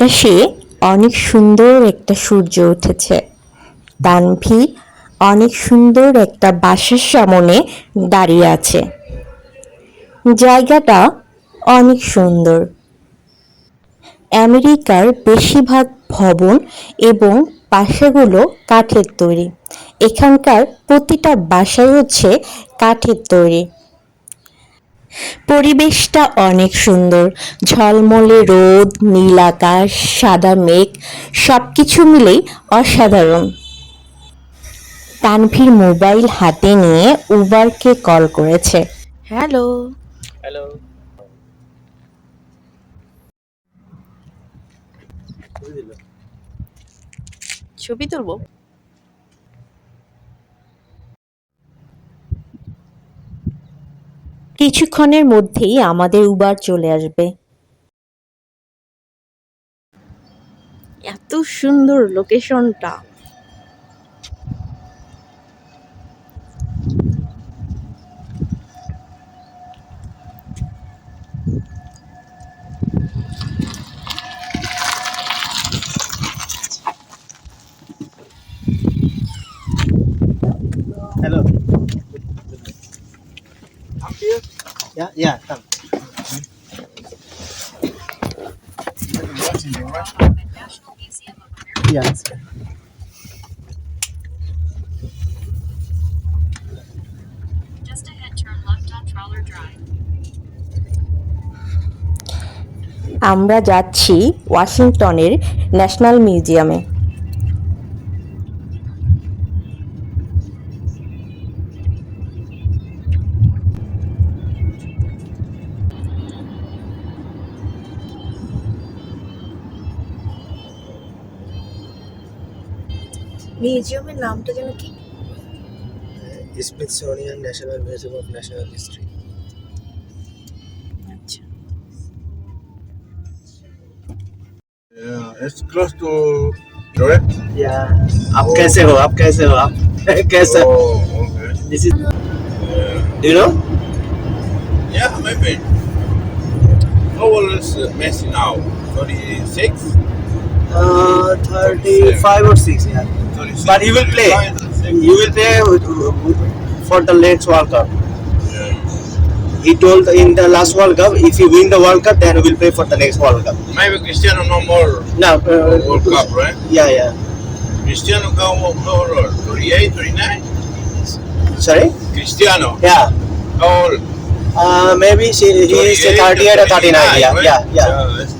আকাশে অনেক সুন্দর একটা সূর্য উঠেছে। তানভি অনেক সুন্দর একটা বাসার সামনে দাঁড়িয়ে আছে। জায়গাটা অনেক সুন্দর। আমেরিকার বেশিরভাগ ভবন এবং বাসাগুলো কাঠের তৈরি। এখানকার প্রতিটা বাসাই হচ্ছে কাঠের তৈরি। পরিবেশটা অনেক সুন্দর। ঝলমলে রোদ, নীল আকাশ, সাদা মেঘ সব কিছু মিলেই অসাধারণ। তানভীর মোবাইল হাতে নিয়ে উবারকে কল করেছে। হ্যালো। হ্যালো। ছবি তুলবো? কিছুক্ষণের মধ্যেই আমাদের উবার চলে আসবে। এত সুন্দর লোকেশনটা Hello. Up here? Yeah, yeah, come. Yeah, it's good. Just ahead, turn left on Trawler Drive. আমরা যাচ্ছি ওয়াশিংটনের ন্যাশনাল মিউজিয়ামে মিউজিয়ামের নামটা যেন কি Smithsonian National Museum of National History. আচ্ছা Yeah, it's close to Jordan. Yeah. आप कैसे हो आप कैसे हो आप कैसे Oh, okay. This is Yeah, do you know? yeah maybe. How old is uh, Messi now? 36? Uh, 35 or 6 yeah. 36. But he will play. He will play for the next World Cup. He told in the last World Cup, if he win the World Cup, then he will play for the next World Cup. Maybe Cristiano no more No, uh, World Cup, right? Yeah, yeah. Cristiano go old? 38, 39? Sorry? Cristiano, Yeah. how old? Uh, maybe she, he is 38 or 39. Yeah, right? yeah, yeah. Yeah, it's more old, yeah.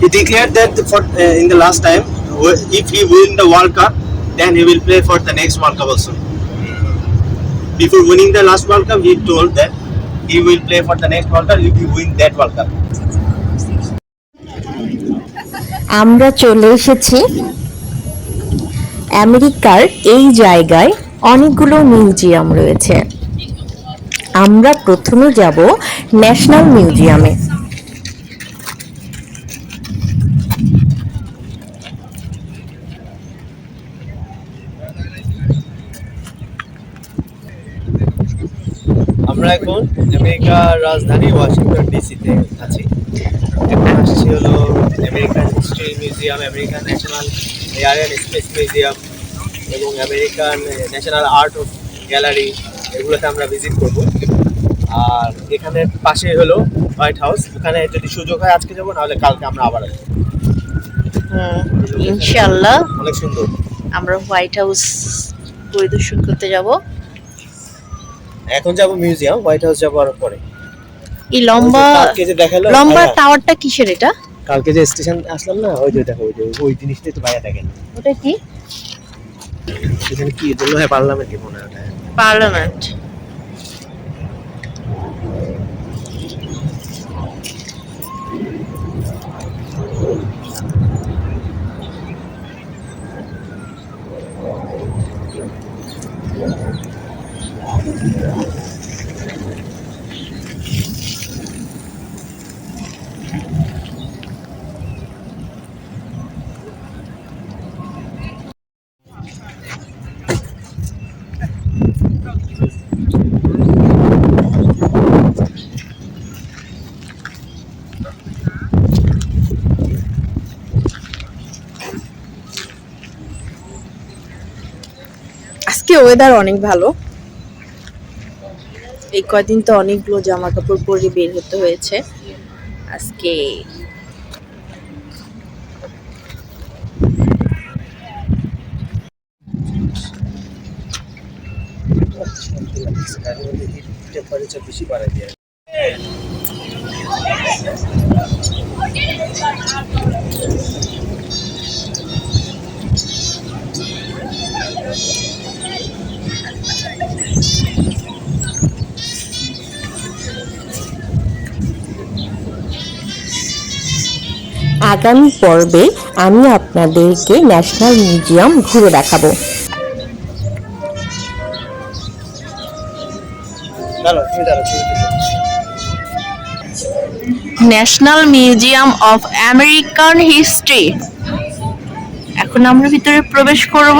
He declared that for uh, in the last time, if he win the World Cup, then he will play for the next World Cup also. Before winning the last World Cup, he told that he will play for the next World Cup if he win that World Cup. আমরা চলে এসেছি আমেরিকার এই জায়গায় অনেকগুলো museum রয়েছে আমরা প্রথমে যাব ন্যাশনাল মিউজিয়ামে আমরা এখন আমেরিকার রাজধানী ওয়াশিংটন ডিসিতে আছি। এখন আসছি হলো American history museum American national air and space museum এবং American national art of gallery এগুলোতে আমরা ভিজিট করব। আর এখানে পাশে হলো হোয়াইট হাউস। ওখানে যদি সুযোগ হয় আজকে যাব নাহলে কালকে আমরা আবার আসব। ইনশাল্লাহ অনেক সুন্দর। আমরা হোয়াইট হাউস পরিদর্শন করতে যাব। এখন যাব মিউজিয়াম হোয়াইট হাউস যাবার পরে। এই লম্বা কালকে যে দেখাল লম্বা টাওয়ারটা কিসের এটা? কালকে যে স্টেশন আসলাম না ওই যে দেখো ওই যে ওই জিনিসটাই তো বাইরে থাকে। ওটা কি? এখানে কি বলল হ্যাঁ পার্লামেন্ট কি মনে হয়? পার্লামেন্ট। আজকে ওয়েদার অনেক ভালো। এই কয়দিন তো অনেকগুলো জামা কাপড় পরে বের হতে হয়েছে। আজকে বেশি বাড়াই দিয়ে। আগামী পর্বে আমি আপনাদেরকে ন্যাশনাল মিউজিয়াম ঘুরে দেখাবো। National museum of American history এখন আমরা ভিতরে প্রবেশ করব।